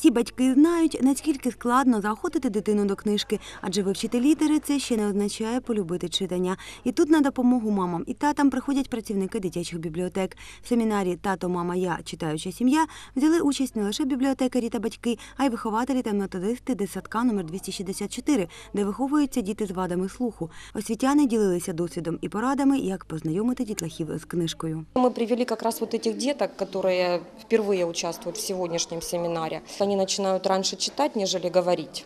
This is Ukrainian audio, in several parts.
Всі батьки знають, наскільки складно заохотити дитину до книжки, адже вивчити літери це ще не означає полюбити читання. І тут на допомогу мамам і татам приходять працівники дитячих бібліотек. В семінарі Тато, мама, я читаюча сім'я взяли участь не лише бібліотекарі та батьки, а й вихователі та методисти дитсадка номер 264, де виховуються діти з вадами слуху. Освітяни ділилися досвідом і порадами, як познайомити дітлахів з книжкою. Мы привели как раз вот этих деток, которые впервые участвуют в сегодняшнем семинаре. Они начинают раньше читать, нежели говорить.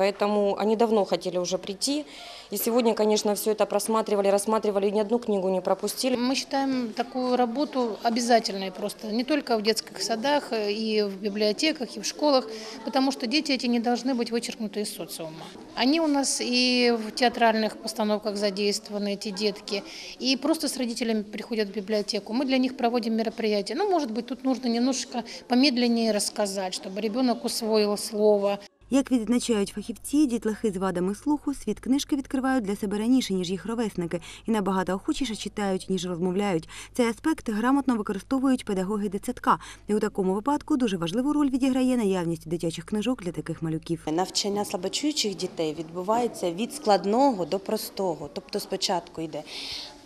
Поэтому они давно хотели уже прийти. И сегодня, конечно, все это просматривали, рассматривали, ни одну книгу не пропустили. Мы считаем такую работу обязательной просто, не только в детских садах, и в библиотеках, и в школах, потому что дети эти не должны быть вычеркнуты из социума. Они у нас и в театральных постановках задействованы, эти детки, и просто с родителями приходят в библиотеку. Мы для них проводим мероприятия. Ну, может быть, тут нужно немножко помедленнее рассказать, чтобы ребенок усвоил слово, Як відзначають фахівці, дітлахи з вадами слуху світ книжки відкривають для себе раніше, ніж їх ровесники, і набагато охочіше читають, ніж розмовляють. Цей аспект грамотно використовують педагоги дитсадка. І у такому випадку дуже важливу роль відіграє наявність дитячих книжок для таких малюків. Навчання слабочуючих дітей відбувається від складного до простого. Тобто спочатку йде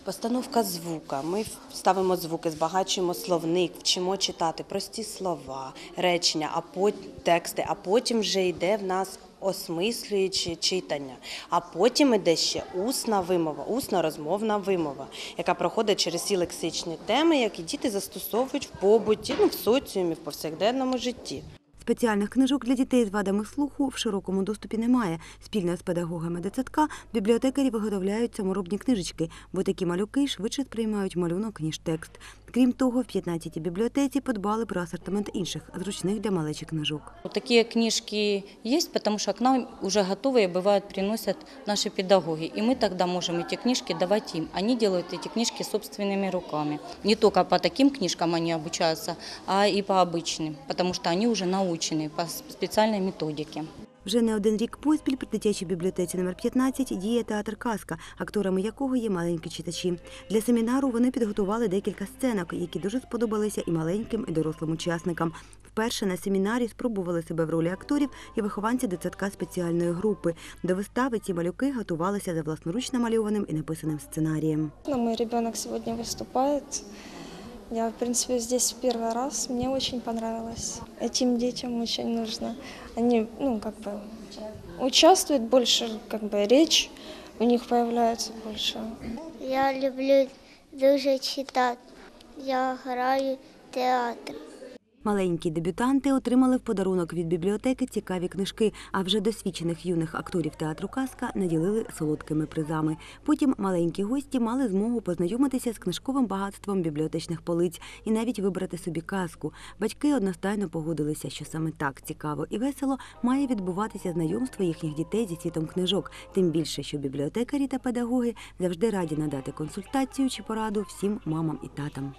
постановка звука. Ми ставимо звуки, збагачуємо словник, вчимо читати прості слова, речення, а потім тексти, а потім вже йде в нас осмислюючи читання. А потім іде ще усна вимова, усна розмовна вимова, яка проходить через всі лексичні теми, які діти застосовують в побуті, ну, в соціумі, в повсякденному житті. Спеціальних книжок для дітей з вадами слуху в широкому доступі немає. Спільно з педагогами дитсадка бібліотекарі виготовляють саморобні книжечки, бо такі малюки швидше сприймають малюнок, ніж текст. Крім того, в 15-й бібліотеці подбали про асортимент інших зручних для малечі книжок. Вот такие книжки есть, потому что к нам уже готовые бывают приносят наши педагоги. И мы тогда можем эти книжки давать им. Они делают эти книжки собственными руками. Не только по таким книжкам они обучаются, а и по обычным, потому что они уже научены по специальной методике. Вже не один рік поспіль при дитячій бібліотеці номер 15 діє театр Казка, акторами якого є маленькі читачі. Для семінару вони підготували декілька сценок, які дуже сподобалися і маленьким, і дорослим учасникам. Вперше на семінарі спробували себе в ролі акторів і вихованці дитсадка спеціальної групи. До вистави ці малюки готувалися за власноруч намальованим і написаним сценарієм. Мой ребенок сегодня выступает. Я, в принципе, здесь в первый раз. Мне очень понравилось. Этим детям очень нужно. Они, ну, как бы, участвуют больше, как бы, речь у них появляется больше. Я люблю дуже читати. Я граю в театр. Маленькі дебютанти отримали в подарунок від бібліотеки цікаві книжки, а вже досвідчених юних акторів театру Казка наділили солодкими призами. Потім маленькі гості мали змогу познайомитися з книжковим багатством бібліотечних полиць і навіть вибрати собі казку. Батьки одностайно погодилися, що саме так цікаво і весело має відбуватися знайомство їхніх дітей зі світом книжок. Тим більше, що бібліотекарі та педагоги завжди раді надати консультацію чи пораду всім мамам і татам.